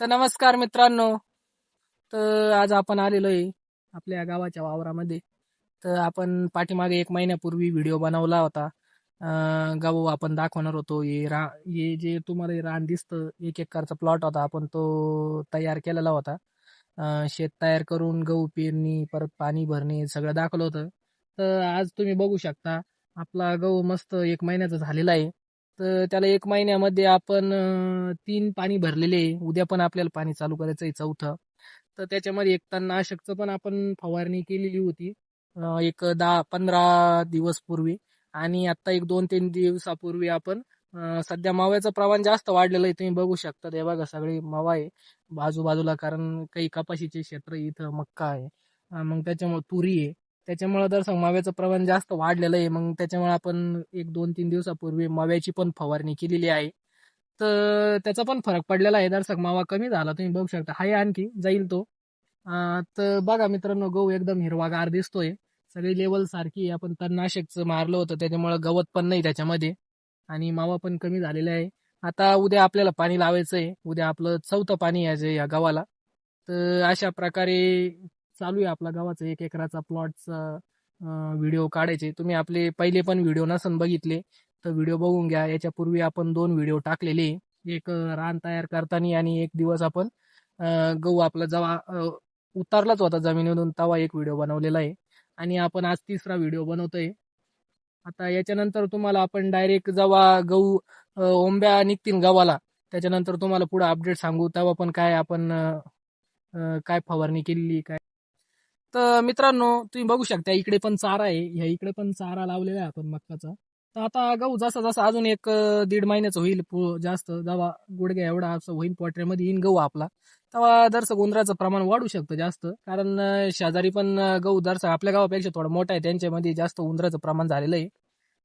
तर नमस्कार मित्रांनो. तर आज आपण आलेलो आहे आपल्या गावाच्या वावरामध्ये. तर आपण पाठीमागे एक महिन्यापूर्वी व्हिडिओ बनवला होता. अं, गहू आपण दाखवणार होतो. हे रा हे जे तुम्हाला हे रान दिसतं एक एकरचा प्लॉट होता. आपण तो तयार केलेला होता. शेत तयार करून गहू पेरणी परत पाणी भरणे सगळं दाखवलं होतं. तर आज तुम्ही बघू शकता आपला गहू मस्त एक महिन्याचा झालेला आहे. तर त्याला एक महिन्यामध्ये आपण तीन पाणी भरलेले आहे. उद्या पण आपल्याला पाणी चालू करायचं आहे चौथं. तर त्याच्यामध्ये एक तणनाशकचं पण आपण फवारणी केलेली होती. एक दहा पंधरा दिवस पूर्वी. आणि आता एक दोन तीन दिवसापूर्वी आपण सध्या माव्याचं प्रमाण जास्त वाढलेलं आहे. तुम्ही बघू शकता. हे बघा सगळे मावा आहे. बाजूबाजूला कारण काही कपाशीचे क्षेत्र इथं मक्का आहे. मग त्याच्यामुळे तुरी आहे. त्याच्यामुळं जर माव्याचं प्रमाण जास्त वाढलेलं आहे. मग त्याच्यामुळे आपण एक दोन तीन दिवसापूर्वी माव्याची पण फवारणी केलेली आहे. तर त्याचा पण फरक पडलेला आहे. दर्शक मावा कमी झाला तुम्ही बघू शकता. हाय आणखी जाईल तो. तर बघा मित्रांनो गहू एकदम हिरवागार दिसतोय. सगळी लेवल सारखी आहे. आपण तणनाशकचं मारलं होतं. त्याच्यामुळे गवत पण नाही त्याच्यामध्ये. आणि मावा पण कमी झालेला आहे. आता उद्या आपल्याला पाणी लावायचं आहे उद्या आपलं चौथं पाणी यायचं या गावाला तर अशा प्रकारे चालू आहे आपला गावाचा एक एकराचा प्लॉटचा व्हिडिओ काढायचे. तुम्ही आपले पहिले पण व्हिडिओ नसन बघितले तर व्हिडिओ बघून घ्या. याच्यापूर्वी आपण दोन व्हिडिओ टाकलेले. एक रान तयार करताना आणि एक दिवस आपण गहू आपला जेव्हा उतारलाच होता जमिनीमधून तेव्हा एक व्हिडिओ बनवलेला आहे. आणि आपण आज तिसरा व्हिडिओ बनवतोय. आता याच्यानंतर तुम्हाला आपण डायरेक्ट जेव्हा गहू ओंब्या निघतील गव्हाला. त्याच्यानंतर तुम्हाला पुढे अपडेट सांगू. तेव्हा पण काय आपण काय फवारणी केलेली काय तर मित्रांनो तुम्ही बघू शकता इकडे पण चारा आहे. ह्या इकडे पण चारा लावलेला आहे आपण मक्काचा. तर आता गहू जसा जसा अजून एक दीड महिन्याचं होईल जास्त जेव्हा गुडघ्या एवढा असं होईल पोटऱ्यामध्ये येईन गहू आपला. तेव्हा दरसक गोंधळाचं प्रमाण वाढू शकतं जास्त. कारण शेजारी पण गहू दरसक आपल्या गावापेक्षा थोडा मोठा आहे त्यांच्यामध्ये जास्त उंदराचं प्रमाण झालेलं आहे.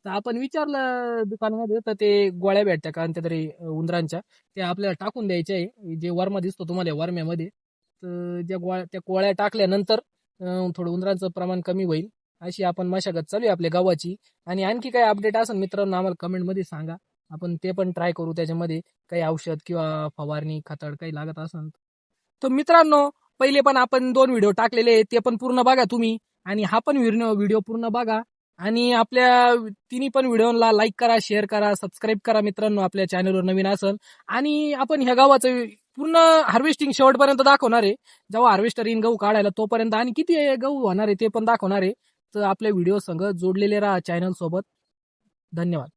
तर आपण विचारलं दुकानामध्ये तर ते गोळ्या भेटत्या कोणत्या तरी उंदरांच्या ते आपल्याला टाकून द्यायचे आहे. जे वर्मा दिसतो तुम्हाला या वर्म्यामध्ये तर ज्या गोळ्या त्या गोळ्या टाकल्यानंतर थोडं उंदरांचं प्रमाण कमी होईल. अशी आपण मशागत चालू आहे आपल्या गावाची. आणि आणखी काही अपडेट असेल मित्रांनो आम्हाला कमेंटमध्ये सांगा. आपण ते पण ट्राय करू. त्याच्यामध्ये काही औषध किंवा फवारणी खतड काही लागत असेल तर. मित्रांनो पहिले पण आपण दोन व्हिडिओ टाकलेले ते पण पूर्ण बघा तुम्ही. आणि हा पण व्हिडिओ पूर्ण बघा. आणि आपल्या तिन्ही पण व्हिडिओला लाईक करा शेअर करा सबस्क्राईब करा मित्रांनो आपल्या चॅनलवर नवीन असेल आणि आपण ह्या गावाचं पूर्ण हार्वेस्टिंग शेवटपर्यंत दाखवणार आहे. जेव्हा हार्वेस्टर इन गहू काढायला तोपर्यंत आणि किती आहे गहू होणार आहे ते पण दाखवणार आहे. तर आपल्या व्हिडिओ संग जोडलेले राहा चॅनल सोबत. धन्यवाद.